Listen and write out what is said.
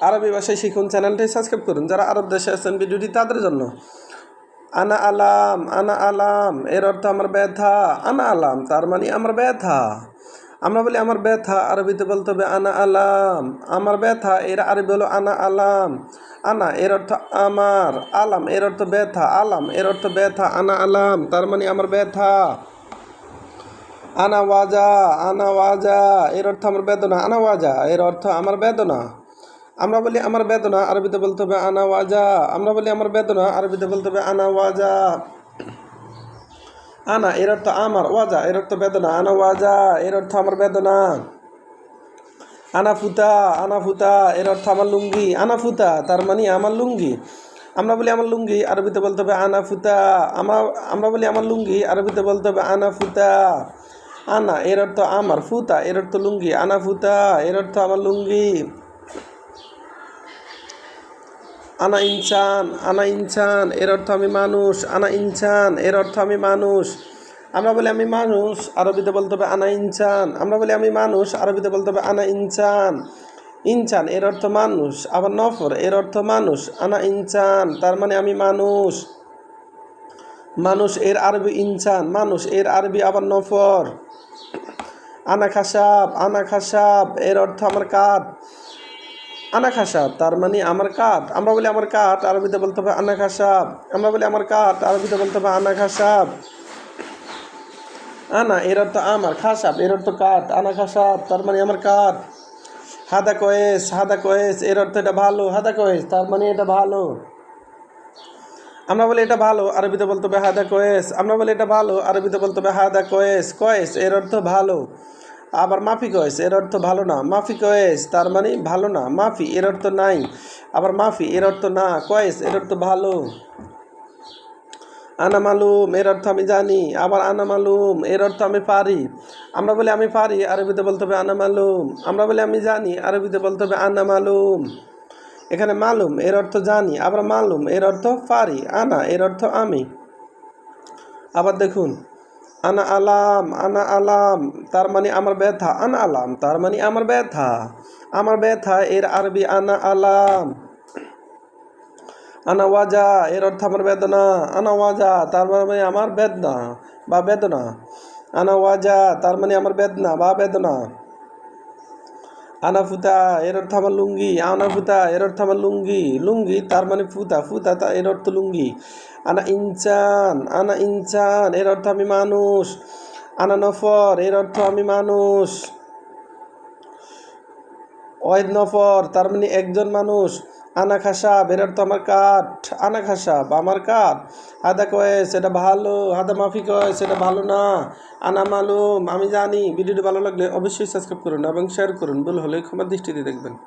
আরবি ভাষায় শিখুন, চ্যানেলটি সাবস্ক্রাইব করুন। যারা আরব দেশে আছেন ভিডিওটি তাদের জন্য। আনা আলাম আনা আলাম, এর অর্থ আমার ব্যথা। আনা আলাম, তার মানে আমার ব্যথা। আমরা বলি আমার ব্যথা, আরবিতে বলতে হবে আনা আলাম। আমার ব্যথা, এর আরবি হলো আনা আলাম। আনা, এর অর্থ আমার। আলাম, এর অর্থ ব্যথা। আলাম, এর অর্থ ব্যথা। আনা আলাম, তার মানে আমার ব্যথা। আনা ওয়াজা আনা ওয়াজা, এর অর্থ আমার বেদনা। আনা ওয়াজা, এর অর্থ আমার বেদনা। আমরা বলি আমার বেদনা, আরবিতে বলতে হবে আনা ওয়াজা আমরা বলি আমার বেদনা, আরবিতে বলতে হবে আনা ওয়াজা আনা, এর অর্থ আমার, ওয়াজা, এর অর্থ বেদনা। আনা ওয়াজা এর অর্থ আমার বেদনা। আনা ফুতা আনা ফুতা এর অর্থ আমার লুঙ্গি। আনা ফুতা তার মানে আমার লুঙ্গি। আমরা বলি আমার লুঙ্গি, আরবিতে বলতে হবে আনা ফুতা আমরা আমরা বলি আমার লুঙ্গি, আরবিতে বলতে হবে আনা ফুতা আনা, এর অর্থ আমার। ফুতা, এর অর্থ লুঙ্গি। আনা ফুতা এর অর্থ আমার লুঙ্গি। আনা ইনসান আনা ইনসান, এর অর্থ আমি মানুষ, আনা ইনসান, এর অর্থ আমি মানুষ। আমরা বলি আমি মানুষ, আরবিতে বলতে হবে আনা ইনসান। আমরা বলি আমি মানুষ, আরবিতে বলতে হবে আনা ইনসান। ইনসান, এর অর্থ মানুষ। আবার নফর, এর অর্থ মানুষ। আনা ইনসান, তার মানে আমি মানুষ। মানুষ, এর আরবি ইনসান। মানুষ, এর আরবি আবার নফর। আনা খাসাব আনা খাসাব, এর অর্থ আমার কাঠ আনা খাসাব তার মানে আমার কাঠ। আমরা বলি আমার কাঠ, আরবিতে বলতে হবে আনা খাসাব আমরা বলি আমার কাঠ, আরবিতে বলতে হবে আনা খাসাব আনা, এর অর্থ আমার, খাসাব, এর অর্থ কাঠ আনা খাসাব তার মানে আমার কাঠ। হাদা কয়েস হাদা কয়েস, এর অর্থ এটা ভালো, হাদা কয়েস, তার মানে এটা ভালো। আমরা বলি এটা ভালো, আরবিতে বলতে হবে হাদা কয়েস। আমরা বলি এটা ভালো, আরবিতে বলতে হবে হাদা কয়েস কয়েস, এর অর্থ ভালো। আবার মাফি কয়েস, এর অর্থ ভালো না। মাফি কয়েস, তার মানে ভালো না। মাফি, এর অর্থ নাই। আবার মাফি, এর অর্থ না। কয়েস, এর অর্থ ভালো। আনা মালুম, এর অর্থ আমি জানি। আবার আনা মালুম, এর অর্থ আমি পারি। আমরা বলি আমি পারি, আরবিতে বলতে হবে আনা মালুম। আমরা বলি আমি জানি, আরবিতে বলতে হবে আনা মালুম। এখানে মালুম, এর অর্থ জানি। আবার মালুম, এর অর্থ পারি। আনা, এর অর্থ আমি। আবার দেখুন আনা আলাম আনা আলাম, তার মানে আমার ব্যথা, আনা আলাম, তার মানে আমার ব্যথা। আমার ব্যথা, এর আরবি আনা আলাম। আনা ওয়াজা, এর অর্থ আমার বেদনা। আনা ওয়াজা, তার মানে আমার বেদনা বা বেদনা। আনা ওয়াজা, তার মানে আমার বেদনা বা বেদনা। আনা ফুতা, এর অর্থ আমার লুঙ্গি। আনা ফুতা, এর অর্থ আমার লুঙ্গি। লুঙ্গি তার মানে ফুতা ফুতা তা, এর অর্থ লুঙ্গি। আনা ইনসান আনা ইনসান এর অর্থ আমি মানুষ। আনা নফর, এর অর্থ আমি মানুষ। ওয়েদ নফর, তার মানে একজন মানুষ। আনা খাসা বেরার তো আমার কাঠ, আনা খাসা বা আমার কাঠ। আদা কয়ে, সেটা ভালো, আদা মাফি কয়, সেটা ভালো না। আনা মালুম, আমি জানি, ভিডিওটি ভালো লাগলে অবশ্যই সাবস্ক্রাইব করুন এবং শেয়ার করুন। ভুল হলে ক্ষমার দৃষ্টিতে দেখবেন।